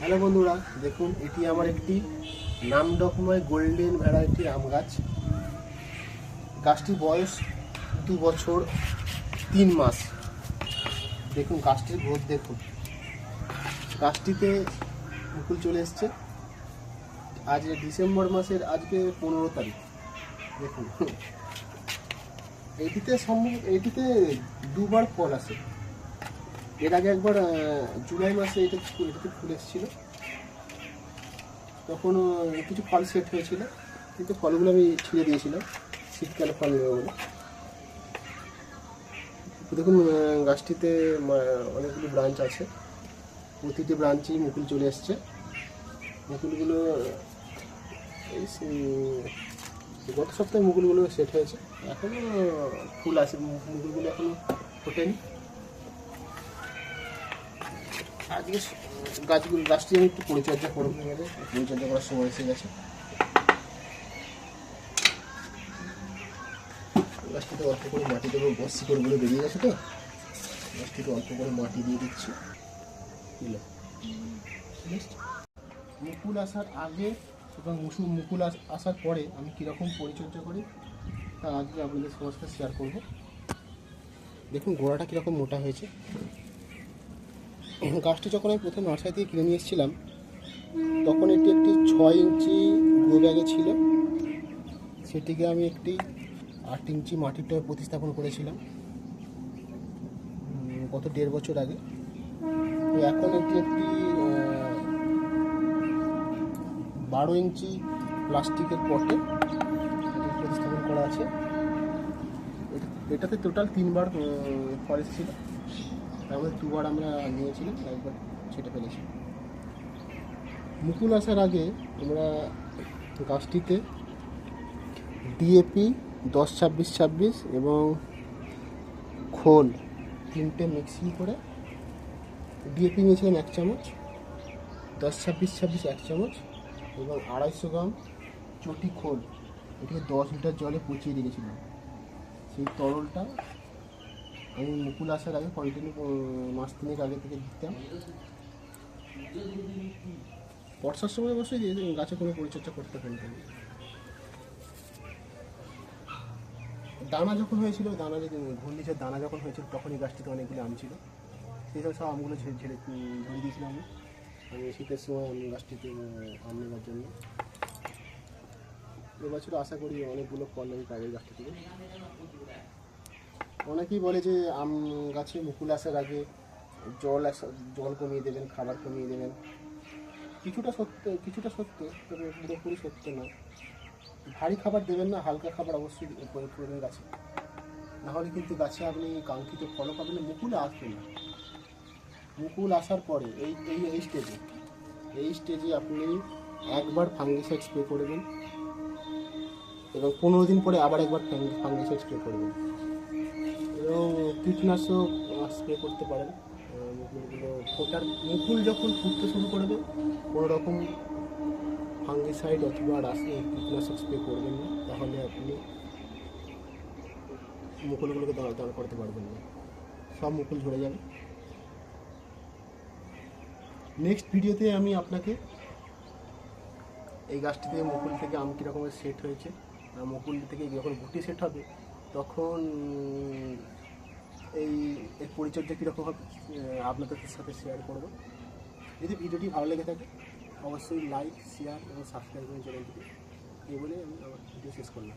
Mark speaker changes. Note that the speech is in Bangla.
Speaker 1: হ্যালো বন্ধুরা, দেখুন, এটি আমার একটি নামডকময় গোল্ডেন ভ্যারাইটির আম গাছ। গাছটির বয়স দু বছর তিন মাস। দেখুন, গাছটির গ্রোথ দেখুন। গাছটিতে মুকুল চলে এসছে। আজ ডিসেম্বর মাসের আজকে পনেরো তারিখ। দেখুন, এটিতে সম্ভব এটিতে দুবার ফল আসে। এর আগে একবার জুলাই মাসে এটা ফুল এটাতে ফুল এসেছিল। তখন কিছু ফল সেট হয়েছিল, কিন্তু ফলগুলো আমি ছিঁড়ে দিয়েছিলাম। শীতকালে ফল নেবে বলে। দেখুন গাছটিতে অনেকগুলো ব্রাঞ্চ আছে। প্রতিটি ব্রাঞ্চেই মুকুল চলে এসছে। মুকুলগুলো, এই গত সপ্তাহে মুকুলগুলো সেট হয়েছে। এখনও ফুল আছে মুকুলগুলো এখনও ফোটেনি। আজকে গাছগুলো গাছটি আমি একটু পরিচর্যা করব। এবারে পরিচর্যা করার সময় এসে গেছে। গাছটিতে অল্প করে মাটি দেবো বস শিকড়গুলো বেরিয়ে গেছে তো। গাছটিতে অল্প করে মাটি দিয়ে দিচ্ছি. মুকুল আসার আগে এবং মুসু মুকুল আসার পরে আমি কীরকম পরিচর্যা করি, তা আজকে আপনাদের সবার সাথে শেয়ার করব। দেখুন, গোড়াটা কীরকম মোটা হয়েছে। গাছটি যখন আমি প্রথম নার্সারি থেকে কিনে নিয়ে এসেছিলাম, তখন এটি একটি ছয় ইঞ্চি গ্রো ব্যাগে ছিল। সেটিকে আমি একটি আট ইঞ্চি মাটির টবে প্রতিস্থাপন করেছিলাম গত দেড় বছর আগে। তো এখন এটি একটি বারো ইঞ্চি প্লাস্টিকের পটে প্রতিস্থাপন করা আছে। এটা- এটাতে টোটাল তিনবার ফরেস্ট এসেছিল তার মধ্যে দুবার আমরা নিয়েছিলাম, একবার ছেটে ফেলেছি মুকুল আসার আগে আমরা গাছটিতে ডিএপি দশ ছাব্বিশ ছাব্বিশ এবং খোল তিনটে মিক্সিং করে ডিএপি নিয়েছিলাম এক চামচ, দশ ছাব্বিশ ছাব্বিশ এক চামচ এবং আড়াইশো গ্রাম চটি খোল। এটাকে দশ লিটার জলে পচিয়ে রেখেছিলাম। সেই তরলটা আমি মুকুল আসার আগে কন্টিনিউ মাস তিনেক আগে থেকে দিতাম বর্ষার সময় অবশ্যই দিয়ে- গাছে কোনো পরিচর্যা করতে পারি দানা যখন হয়েছিল, দানা যদি ঘূর্ণিঝড় দানা যখন হয়েছিল, তখনই গাছটিতে অনেকগুলো আম ছিল। সেই সব সব আমগুলো ঝেড়ে ঝেড়ে ধরে দিয়েছিলাম আমি। আমি শীতের সময় আমি গাছটিতে আম নেওয়ার জন্য। এবছর আশা করি অনেকগুলো ফল আমি পাবো গাছটি থেকে অনেকেই বলে যে আম গাছে মুকুল আসার আগে জল জল কমিয়ে দেবেন, খাবার কমিয়ে দেবেন। কিছুটা সত্য কিছুটা সত্য, তবে পুরোপুরি সত্য নয়। ভারী খাবার দেবেন না, হালকা খাবার অবশ্যই প্রয়োগ করবেন গাছে। নাহলে কিন্তু গাছে আপনি কাঙ্ক্ষিত ফলও পাবেন না, মুকুল আসবে না। মুকুল আসার পরে, এই এই এই স্টেজে এই স্টেজে আপনি একবার ফাঙ্গিসাইড স্প্রে করবেন এবং পনেরো দিন পরে আবার একবার ফাঙ্গিসাইড স্প্রে করবেন এবং কীটনাশক স্প্রে করতে পারেন। মুকুলগুলো ফোটার মুকুল যখন ফুটতে শুরু করবে কোনো রকম ফাঙ্গিসাইড অথবা রাসায়নিক কীটনাশক স্প্রে করবেন না, তাহলে আপনি মুকুলগুলোকে দাঁড় দাঁড় করতে পারবেন না। সব মুকুল ঝরে যাবে। নেক্সট ভিডিওতে আমি আপনাকে এই গাছটিতে মুকুল থেকে আম কীরকমের সেট হয়েছে, আর মুকুল থেকে যখন গুটি সেট হবে, তখন এই এর পরিচর্যা কীরকম হবে আপনাদের সাথে শেয়ার করব। যদি ভিডিওটি ভালো লেগে থাকে, অবশ্যই লাইক শেয়ার এবং সাবস্ক্রাইব করে চ্যানেলটিকে। এই বলে আমি আমার ভিডিও শেষ করলাম।